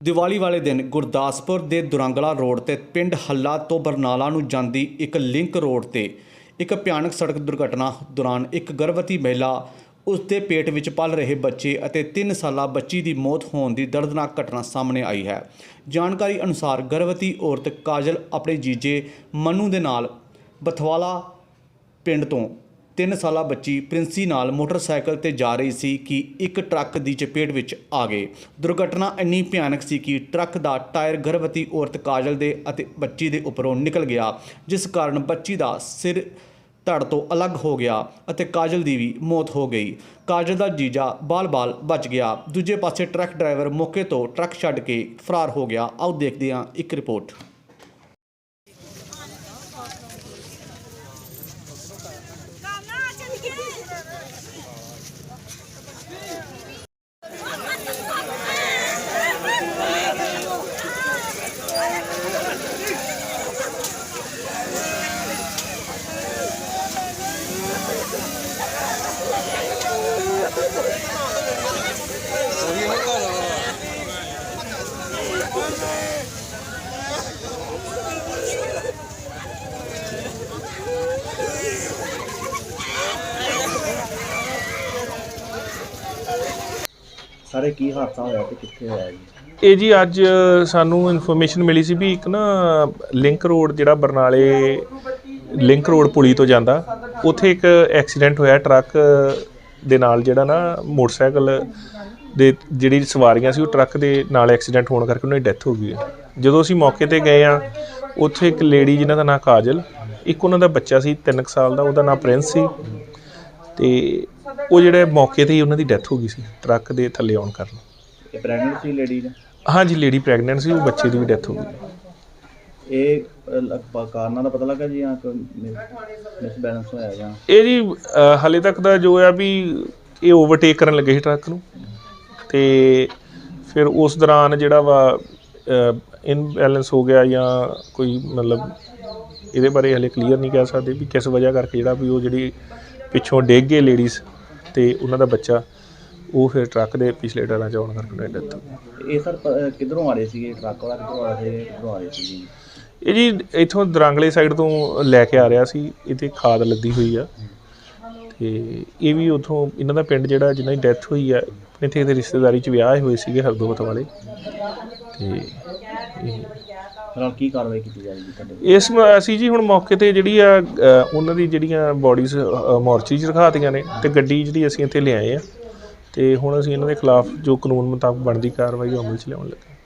ਦੀਵਾਲੀ ਵਾਲੇ ਦਿਨ ਗੁਰਦਾਸਪੁਰ ਦੇ ਦੁਰੰਗਲਾ ਰੋਡ ਤੇ ਪਿੰਡ ਹੱਲਾ ਤੋਂ ਬਰਨਾਲਾ ਨੂੰ ਜਾਂਦੀ ਇੱਕ ਲਿੰਕ ਰੋਡ ਤੇ ਇੱਕ ਭਿਆਨਕ ਸੜਕ ਦੁਰਘਟਨਾ ਦੌਰਾਨ ਇੱਕ ਗਰਭਵਤੀ ਮਹਿਲਾ ਉਸ ਦੇ ਪੇਟ ਵਿੱਚ ਪਲ ਰਹੇ ਬੱਚੇ ਅਤੇ 3 ਸਾਲਾ ਬੱਚੀ ਦੀ ਮੌਤ ਹੋਣ ਦੀ ਦਰਦਨਾਕ ਘਟਨਾ ਸਾਹਮਣੇ ਆਈ ਹੈ। ਜਾਣਕਾਰੀ ਅਨੁਸਾਰ ਗਰਭਵਤੀ ਔਰਤ ਕਾਜਲ ਆਪਣੇ ਜੀਜੇ ਮਨੂ ਦੇ ਨਾਲ ਬਥਵਾਲਾ ਪਿੰਡ ਤੋਂ 3 ਸਾਲਾ ਬੱਚੀ ਪ੍ਰਿੰਸੀ ਨਾਲ ਮੋਟਰਸਾਈਕਲ ਤੇ ਜਾ ਰਹੀ ਸੀ ਕਿ ਇੱਕ ਟਰੱਕ ਦੀ ਚਪੇਟ ਵਿੱਚ ਆ ਗਏ। ਦੁਰਘਟਨਾ ਇੰਨੀ ਭਿਆਨਕ ਸੀ ਕਿ ਟਰੱਕ ਦਾ ਟਾਇਰ ਗਰਭਵਤੀ ਔਰਤ ਕਾਜਲ ਦੇ ਅਤੇ ਬੱਚੀ ਦੇ ਉੱਪਰੋਂ ਨਿਕਲ ਗਿਆ, ਜਿਸ ਕਾਰਨ ਬੱਚੀ ਦਾ ਸਿਰ ਧੜ ਤੋਂ ਅਲੱਗ ਹੋ ਗਿਆ ਅਤੇ ਕਾਜਲ ਦੀ ਵੀ ਮੌਤ ਹੋ ਗਈ। ਕਾਜਲ ਦਾ ਜੀਜਾ ਬਾਲ-ਬਾਲ ਬਚ ਗਿਆ। ਦੂਜੇ ਪਾਸੇ ਟਰੱਕ ਡਰਾਈਵਰ ਮੌਕੇ ਤੋਂ ਟਰੱਕ ਛੱਡ ਕੇ ਫਰਾਰ ਹੋ ਗਿਆ। ਆਓ ਦੇਖਦੇ ਹਾਂ ਇੱਕ ਰਿਪੋਰਟ। ਸਾਰੇ ਕੀ ਹਾਦਸਾ ਹੋਇਆ ਤੇ ਕਿੱਥੇ ਹੋਇਆ ਜੀ ਇਹ ਜੀ ਅੱਜ ਸਾਨੂੰ ਇਨਫੋਰਮੇਸ਼ਨ ਮਿਲੀ ਸੀ ਵੀ ਇੱਕ ਨਾ ਲਿੰਕ ਰੋਡ ਜਿਹੜਾ ਬਰਨਾਲੇ ਲਿੰਕ ਰੋਡ ਪੁਲੀ ਤੋਂ ਜਾਂਦਾ, ਉੱਥੇ ਇੱਕ ਐਕਸੀਡੈਂਟ ਹੋਇਆ ਟਰੱਕ ਦੇ ਨਾਲ ਜਿਹੜਾ ਨਾ ਮੋਟਰਸਾਈਕਲ ਦੇ ਜਿਹੜੀ ਸਵਾਰੀਆਂ ਸੀ ਉਹ ਟਰੱਕ ਦੇ ਨਾਲ ਐਕਸੀਡੈਂਟ ਹੋਣ ਕਰਕੇ ਉਹਨਾਂ ਦੀ ਡੈਥ ਹੋ ਗਈ ਹੈ। ਜਦੋਂ ਅਸੀਂ ਮੌਕੇ ਤੇ ਗਏ ਆ ਉੱਥੇ ਇੱਕ ਲੇਡੀ ਜਿਨ੍ਹਾਂ ਦਾ ਨਾਂ ਕਾਜਲ, ਇੱਕ ਉਹਨਾਂ ਦਾ ਬੱਚਾ ਸੀ 3 ਸਾਲ ਦਾ, ਉਹਦਾ ਨਾਂ ਪ੍ਰਿੰਸ ਸੀ ਤੇ ਉਹ ਜਿਹੜੇ ਮੌਕੇ ਤੇ ਹੀ ਉਹਨਾਂ ਦੀ ਡੈਥ ਹੋ ਗਈ ਸੀ ਟਰੱਕ ਦੇ ਥੱਲੇ ਆਉਣ ਕਾਰਨ। ਇਹ ਪ੍ਰੈਗਨੈਂਟ ਸੀ ਲੇਡੀ ਨੇ ਹਾਂਜੀ ਲੇਡੀ ਪ੍ਰੈਗਨੈਂਟ ਸੀ ਉਹ ਬੱਚੇ ਦੀ ਵੀ ਡੈਥ ਹੋ ਗਈ। ਇਹ ਅ, ਲ- ਪ- ਕਾਰਨਾਂ ਦਾ ਪਤਾ ਲੱਗਾ ਜੀ ਜਾਂ ਕੋਈ ਮਿਸ ਬੈਲੈਂਸ ਹੋਇਆ ਜਾਂ? ਇਹ ਜੀ ਅ, ਹਾਲੇ ਤੱਕ ਦਾ ਜੋ ਆ ਵੀ ਇਹ ਓਵਰਟੇਕ ਕਰਨ ਲੱਗੇ ਸੀ ਟਰੱਕ ਨੂੰ। ਤੇ ਫਿਰ ਉਸ ਦੌਰਾਨ ਜਿਹੜਾ ਵਾ ਇਨਬੈਲੈਂਸ ਹੋ ਗਿਆ ਜਾਂ ਕੋਈ ਮਤਲਬ ਇਹਦੇ ਬਾਰੇ ਹਲੇ ਕਲੀਅਰ ਨਹੀਂ ਕਹਿ ਸਕਦੇ ਵੀ ਕਿਸ ਵਜ੍ਹਾ ਕਰਕੇ ਜਿਹੜਾ ਵੀ ਉਹ ਜਿਹੜੀ ਪਿੱਛੋਂ ਡਿੱਗ ਗਏ ਲੇਡੀਜ਼ ਤੇ ਉਹਨਾਂ ਦਾ ਬੱਚਾ ਉਹ ਫਿਰ ਟਰੱਕ ਦੇ ਪਿਛਲੇ ਟਾਇਰਾਂ 'ਚ ਆਉਣ ਕਰਕੇ ਉਹਨਾਂ ਦੀ ਡੈਥ ਹੋ ਗਈ। ਇਹ ਸਰ ਪ- ਕਿੱਧਰੋਂ ਆ ਰਹੇ ਸੀਗੇ? ਟਰੱਕ ਵਾਲਾ ਕਿੱਧਰੋਂ ਆ ਰਿਹਾ ਕਿੱਧਰੋਂ ਆ ਰਹੇ ਇਹ ਜੀ ਇਥੋਂ ਦਰਾਂਗਲੇ ਸਾਈਡ ਤੋਂ ਲੈ ਕੇ ਆ ਰਿਹਾ ਸੀ ਇਹਤੇ ਖਾਦ ਲੱਦੀ ਹੋਈ ਆ। ਤੇ ਇਹ ਵੀ ਉਥੋਂ ਇਹਨਾਂ ਦਾ ਪਿੰਡ ਜਿਹੜਾ ਜਿਨ੍ਹਾਂ ਦੀ ਡੈਥ ਹੋਈ ਆ ਇੱਥੇ ਦੇ ਰਿਸ਼ਤੇਦਾਰੀ ਚ ਵਿਆਹ ਹੋਏ ਸੀਗੇ ਹਰਦੋਬਤ ਵਾਲੇ। ਤੇ ਇਹ- ਫਿਲਹਾਲ ਕੀ ਕਾਰਵਾਈ ਕੀਤੀ ਜਾਏਗੀ ਤੁਹਾਡੇ ਇਸ ਮ- ਅਸੀਂ ਜੀ ਹੁਣ ਮੌਕੇ ਤੇ ਜਿਹੜੀ ਆ ਅ, ਉਹਨਾਂ ਦੀ ਜਿਹੜੀਆਂ ਬਾਡੀਜ਼ ਮੋਰਚਰੀ ਚ ਰਖਾਤੀਆਂ ਨੇ ਤੇ ਗੱਡੀ ਜਿਹੜੀ ਅਸੀਂ ਇੱਥੇ ਲਿਆਏ ਆ ਤੇ ਹੁਣ ਅਸੀਂ ਇਹਨਾਂ ਦੇ ਖਿਲਾਫ ਜੋ ਕਾਨੂੰਨ ਮੁਤਾਬਕ ਬਣਦੀ ਕਾਰਵਾਈ ਉਹ ਅਮਲ ਚ ਲਿਆਉਣ ਲੱਗੇ।